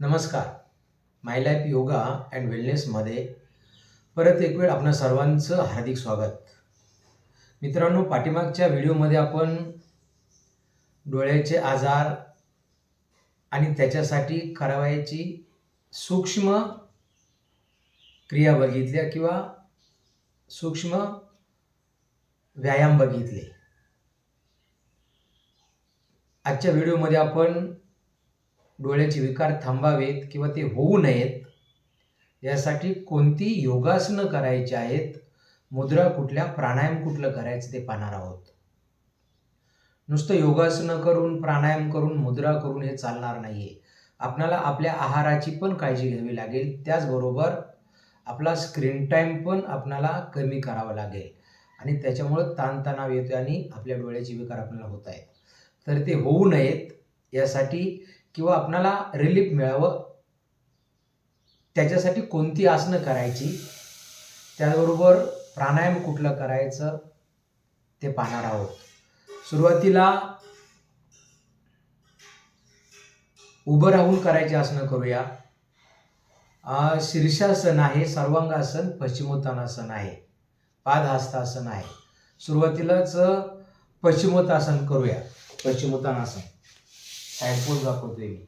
नमस्कार. My life yoga and वेलनेसमध्ये परत एक वेळ आपणा सर्वांचं हार्दिक स्वागत. मित्रांनो पाठीमागच्या व्हिडिओमध्ये आपण डोळ्याचे आजार आणि त्याच्यासाठी करावयाची सूक्ष्म क्रिया बघितल्या किंवा सूक्ष्म व्यायाम बघितले. आजच्या व्हिडिओमध्ये आपण डोळ्याचे विकार थांबावेत किंवा ते होऊ नयेत यासाठी कोणती योगासनं करायची आहेत मुद्रा कुठल्या प्राणायाम कुठलं करायचं ते पाहणार आहोत. नुसतं योगासनं करून प्राणायाम करून मुद्रा करून हे चालणार नाही आहे आपणाला आपल्या आहाराची पण काळजी घ्यावी लागेल. त्याचबरोबर आपला स्क्रीन टाईम पण आपणाला कमी करावा लागेल. आणि त्याच्यामुळं ताणतणाव येतो आणि आपल्या डोळ्याचे विकार आपल्याला होत आहेत. तर ते होऊ नयेत यासाठी किंवा आपणाला रिलीफ मिळावं त्याच्यासाठी कोणती आसनं करायची त्याचबरोबर प्राणायाम कुठलं करायचं ते पाहणार आहोत. सुरुवातीला उभं राहून करायची आसनं करूया. शीर्षासन आहे सर्वांगासन पश्चिमोत्तानासन आहे. पादहस्तासन आहे. सुरुवातीलाच पश्चिमोत्तासन करूया. पश्चिमोत्तानासन. साईड पोज दाखवतोय मी.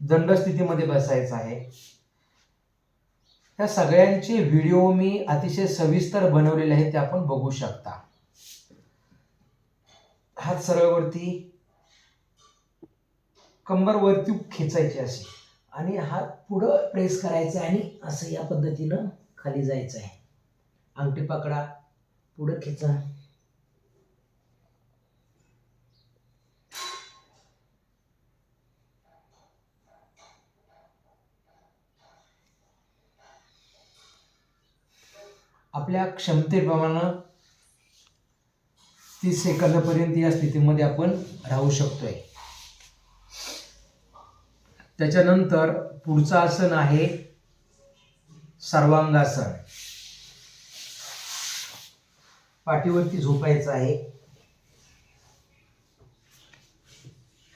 दंड स्थितीमध्ये बसायचं आहे. त्या सगळ्यांचे व्हिडिओ मी अतिशय सविस्तर बनवलेले आहेत ते आपण बघू शकता. हात सरळवरती वरती कंबर वरती खेचायची अशी आणि हात पुढं प्रेस करायचा आणि असं या पद्धतीनं खाली जायचं आहे. अंगठी पकडा पुढं खेचा. आपल्या क्षमतेप्रमाणे तीस सेकंदापर्यंत या स्थितीमध्ये आपण राहू शकतोय. त्याच्यानंतर पुढचं आसन आहे सर्वांगासन. पाठीवरती झोपायचं आहे.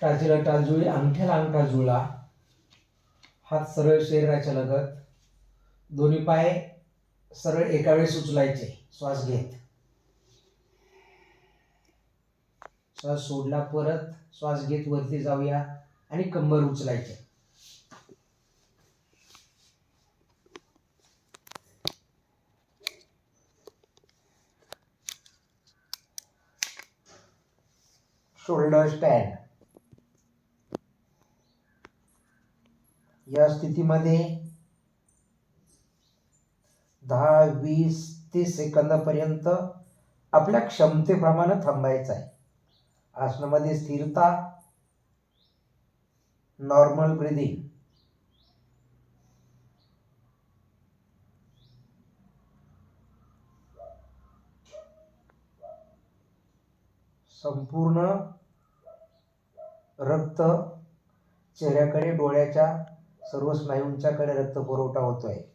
टाचीला टांजुळी अंगठ्याला अंगठा जुळा हात सरळ शरीराच्या लगत. दोन्ही पाय सरळ एका वेळेस उचलायचे. श्वास घेत. श्वास सोडला परत श्वास घेत वरती जाऊया आणि कंबर उचलायचे. शोल्डर स्टँड या स्थितीमध्ये दहा वीस तीस सेकंदापर्यंत आपल्या क्षमतेप्रमाणे थांबायचं आहे. आसनामध्ये स्थिरता नॉर्मल ब्रिदिंग संपूर्ण रक्त चेहऱ्याकडे डोळ्याच्या सर्व स्नायूंच्याकडे रक्त पुरवठा होतोय.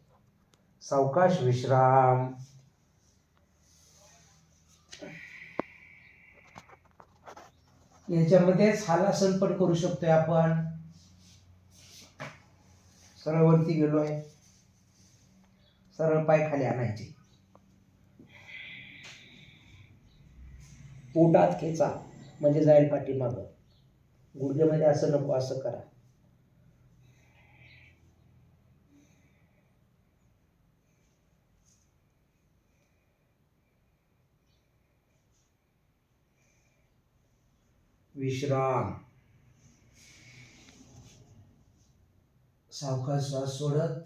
सावकाश विश्राम. याच्यामध्येच हालासन पण करू शकतोय आपण. सरळ वरती गेलोय. सरळ पाय खाली आणायचे. पोटात खेचा म्हणजे जाईल पाठीमागं. गुडघ्यामध्ये असं नको असं करा. विश्राम. सावकाश श्वास सोडत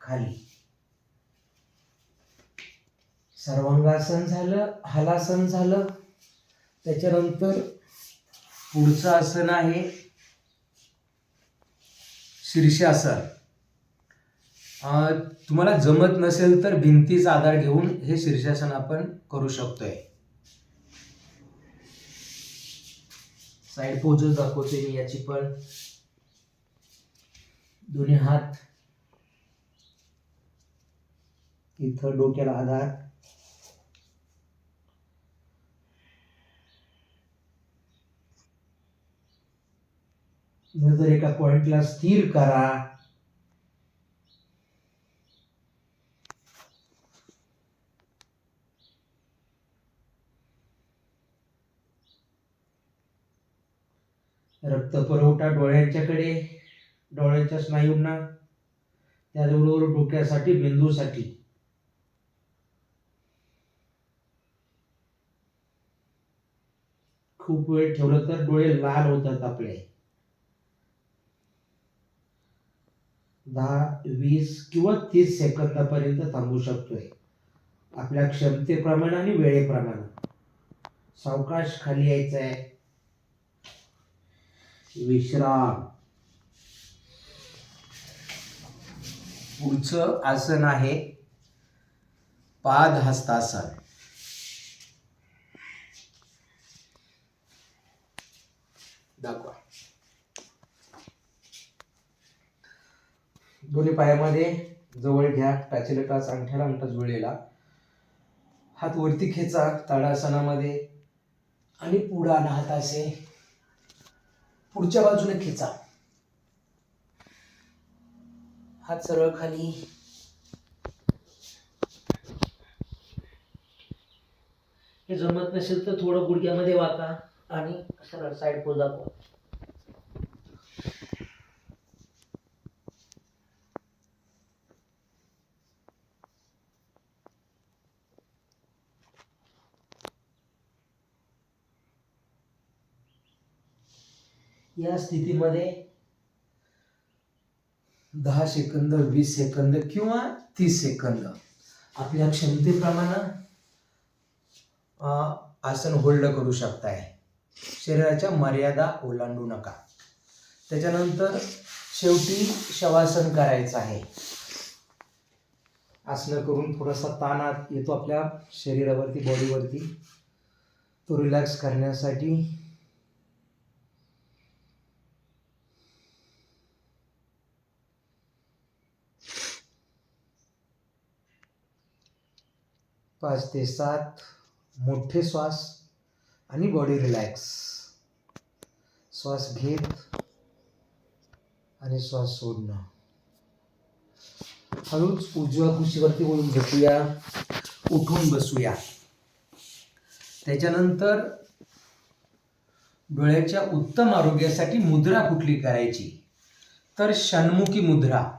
खाली. सर्वांगासन झालं हलासन झालं. त्याच्यानंतर पुढचं आसन आहे शीर्षासन. तुम्हाला जमत नसेल तर भिंतीचा आधार घेऊन हे शीर्षासन आपण करू शकतोय. साईड पोजच दाखवते मी याची पण. दोन्ही हात. इथं डोक्याला आधार. नंतर एका पॉइंटला स्थिर करा. रक्तपुरवठा डोळ्यांच्याकडे डोळ्यांच्या स्नायूंना त्याचबरोबर डोक्यासाठी मेंदूसाठी. खूप वेळ ठेवलं तर डोळे लाल होतात आपले. दहा वीस किंवा तीस सेकंदापर्यंत थांबू शकतोय. आपल्या क्षमतेप्रमाणे आणि वेळेप्रमाणे. सावकाश खाली यायचं आहे विश्राम. पुढचं आसन आहे पाद हस्तासन दाखवा. दोन्ही पायामध्ये जवळ घ्या. टाचेला टाच अंगठ्याला अंगठा जुळलेला. हात वरती खेचा ताडासनामध्ये. आणि पुढा आणा असे पुढच्या बाजूने खेचा. हात सरळ खाली. हे जमत नसेल तर थोडं गुडघ्यामध्ये वाका आणि सरळ साईड पोल दाखवा या स्थितीमध्ये दहा सेकंद वीस सेकंद किंवा तीस सेकंद आपल्या क्षमतेप्रमाणे आसन होल्ड करू शकताय. शरीराच्या मर्यादा ओलांडू नका. त्याच्यानंतर शेवटी शवासन करायचं आहे. आसनं करून थोडासा ताण येतो आपल्या शरीरावरती बॉडीवरती तो रिलॅक्स करण्यासाठी पाच ते सात मोठे श्वास आणि बॉडी रिलॅक्स श्वास घेत आणि श्वास सोडणं. हळूच उजव्या कुशीवरती वळून झोपूया उठून बसूया. त्याच्यानंतर डोळ्याच्या उत्तम आरोग्यासाठी मुद्रा कुठली करायची? तर षण्मुखी मुद्रा.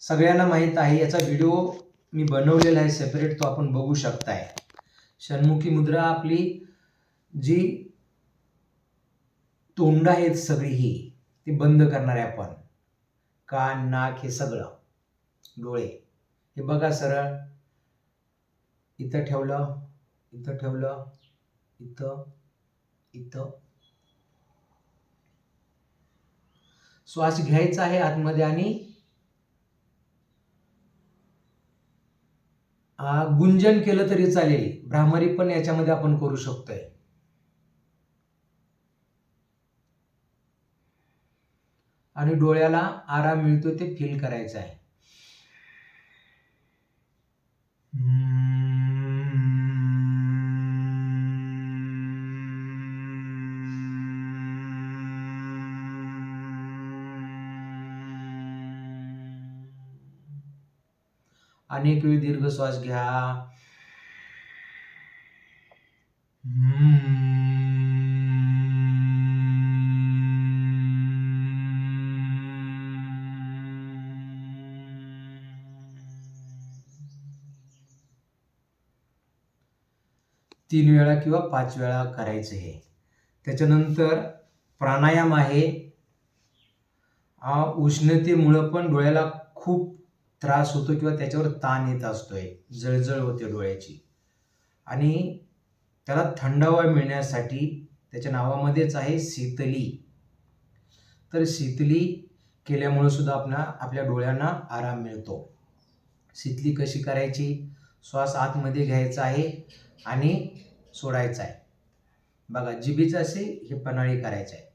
सगळ्यांना माहीत आहे याचा व्हिडिओ मी बनवलेला आहे सेपरेट तो आपण बघू शकताय. षण्मुखी मुद्रा आपली जी तोंड आहेत सगळी ही ती बंद करणार आहे आपण. कान नाक हे सगळं डोळे. हे बघा सरळ. इथं ठेवलं इथं ठेवलं इथं इथं. श्वास घ्यायचा आहे आतमध्ये आणि गुंजन केलं तरी चालेल. भ्रामरी पण याच्यामध्ये आपण करू शकतोय. आणि डोळ्याला आराम मिळतो ते फील करायचं आहे. अनेक वेळी दीर्घ श्वास घ्या. तीन वेळा किंवा पाच वेळा करायचं हे. त्याच्यानंतर प्राणायाम आहे. उष्णतेमुळं पण डोळ्याला खूप त्रास होतो किंवा त्याच्यावर ताण येत असतोय जळजळ होते डोळ्याची. आणि त्याला थंडावा मिळण्यासाठी त्याच्या नावामध्येच आहे शीतली. तर शीतली केल्यामुळे सुद्धा आपल्या आपल्या डोळ्यांना आराम मिळतो. शीतली कशी करायची? श्वास आतमध्ये घ्यायचा आहे आणि सोडायचा आहे. बघा जिबीचा असे हे पन्हाळी करायचं आहे.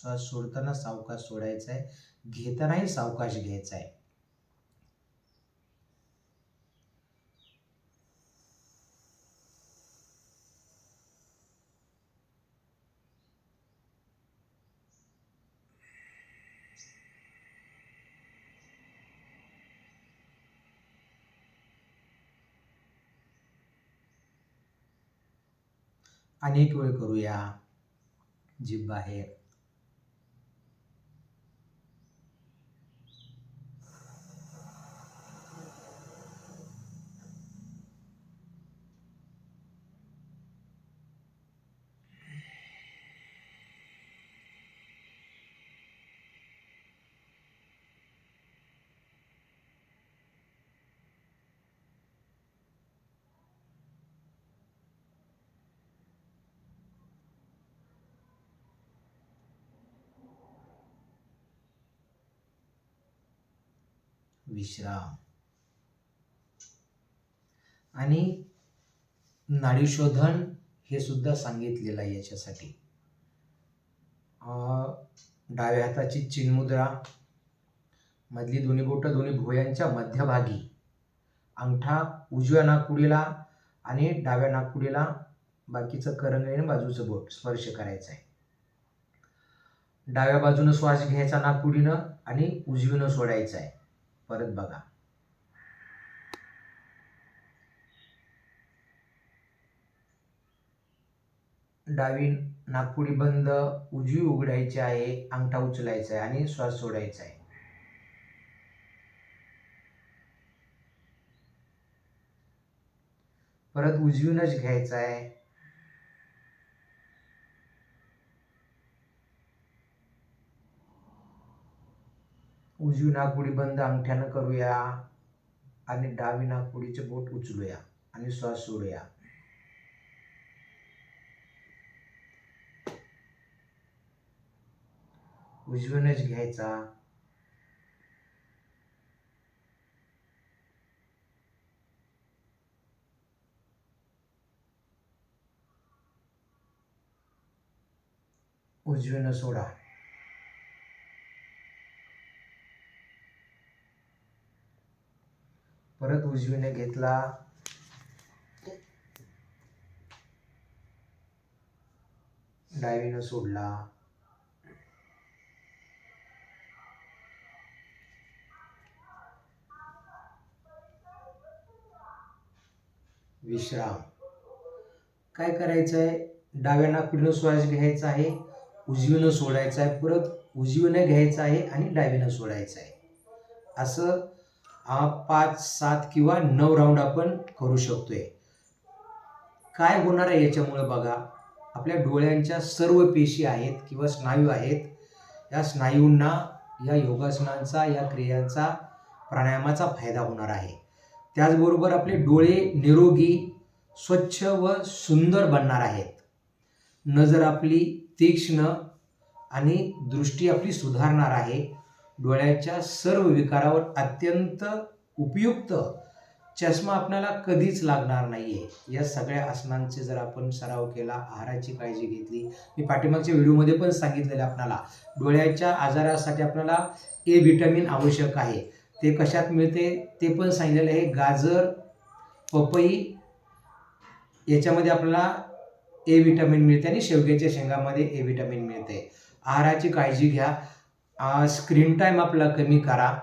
श्वास सोडताना सावकाश सोडायचा आहे घेतानाही सावकाश घ्यायचा आहे अनेक वेळ करूया. जीभ बाहेर. विश्राम. आणि नाडीशोधन हे सुद्धा सांगितलेलं आहे याच्यासाठी. डाव्या हाताची चिन्मुद्रा मधली दोन्ही बोट दोन्ही भुयांच्या मध्यभागी अंगठा उजव्या नागपुडीला आणि डाव्या नागपुडीला बाकीचं करंगळी बाजूचं बोट स्पर्श करायचं आहे डाव्या बाजूनं श्वास घ्यायचा नागपुडीनं आणि उजवीनं सोडायचा आहे परत बघा. डावी नागपुडी बंद उजवी उघडायची आहे अंगठा उचलायचा आहे आणि श्वास सोडायचा आहे. परत उजवीनच घ्यायचा आहे. उजवी नागपुडी बंद अंगठ्यानं करूया आणि डावी नागपुडीचे बोट उचलूया आणि श्वास सोडूया. उजवीनच घ्यायचा. उजवीनं सोडा. परत उजवीने घेतला. डायवीनं सोडला. विश्राम. काय करायचं आहे डाव्या नाकपुडीनं श्वास घ्यायचा आहे. उजवीनं सोडायचा आहे परत उजवीनं घ्यायचं आहे आणि डावीनं सोडायचं आहे असं हा पाच सात किंवा नऊ राऊंड आपण करू शकतोय. काय होणार आहे याच्यामुळे बघा आपल्या डोळ्यांच्या सर्व पेशी आहेत किंवा स्नायू आहेत या स्नायूंना या योगासनांचा या क्रियांचा प्राणायामाचा फायदा होणार आहे. त्याचबरोबर आपले डोळे निरोगी स्वच्छ व सुंदर बनणार आहेत. नजर आपली तीक्ष्ण आणि दृष्टी आपली सुधारणार आहे. डोळ्याच्या सर्व विकारावर अत्यंत उपयुक्त चष्मा आपल्याला कधीच लागणार नाही आहे या सगळ्या आसनांचे जर आपण सराव केला आहाराची काळजी घेतली मी पाठीमागच्या व्हिडिओमध्ये पण सांगितलेलं आहे आपल्याला डोळ्याच्या आजारासाठी आपल्याला ए व्हिटॅमिन आवश्यक आहे. ते कशात मिळते ते पण सांगितलेलं आहे. गाजर पपई याच्यामध्ये आपल्याला ए व्हिटॅमिन मिळते आणि शेवग्याच्या शेंगामध्ये ए व्हिटॅमिन मिळते. आहाराची काळजी घ्या. स्क्रीन टाईम आपला कमी करा.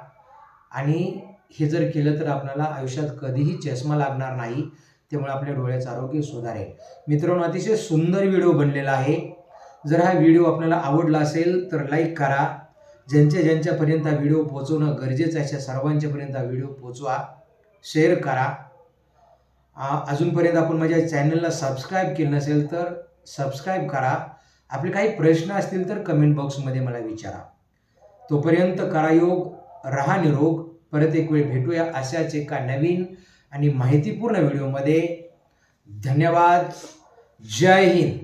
आणि हे जर केलं तर आपल्याला आयुष्यात कधीही चष्मा लागणार नाही. त्यामुळे आपल्या डोळ्याचं आरोग्य सुधारेल. मित्रांनो अतिशय सुंदर व्हिडिओ बनलेला आहे. जर हा व्हिडिओ आपल्याला आवडला असेल तर लाईक करा. ज्यांच्या ज्यांच्यापर्यंत हा व्हिडिओ पोचवणं गरजेचं आहे अशा सर्वांच्यापर्यंत हा व्हिडिओ पोचवा शेअर करा. अजूनपर्यंत आपण माझ्या चॅनलला सबस्क्राईब केलं नसेल तर सबस्क्राईब करा. आपले काही प्रश्न असतील तर कमेंट बॉक्समध्ये मला विचारा. तोपर्यंत करायोग रहा निरोग. परत एक वेळ भेटूया अशाच एका नवीन आणि माहितीपूर्ण व्हिडिओमध्ये. धन्यवाद. जय हिंद.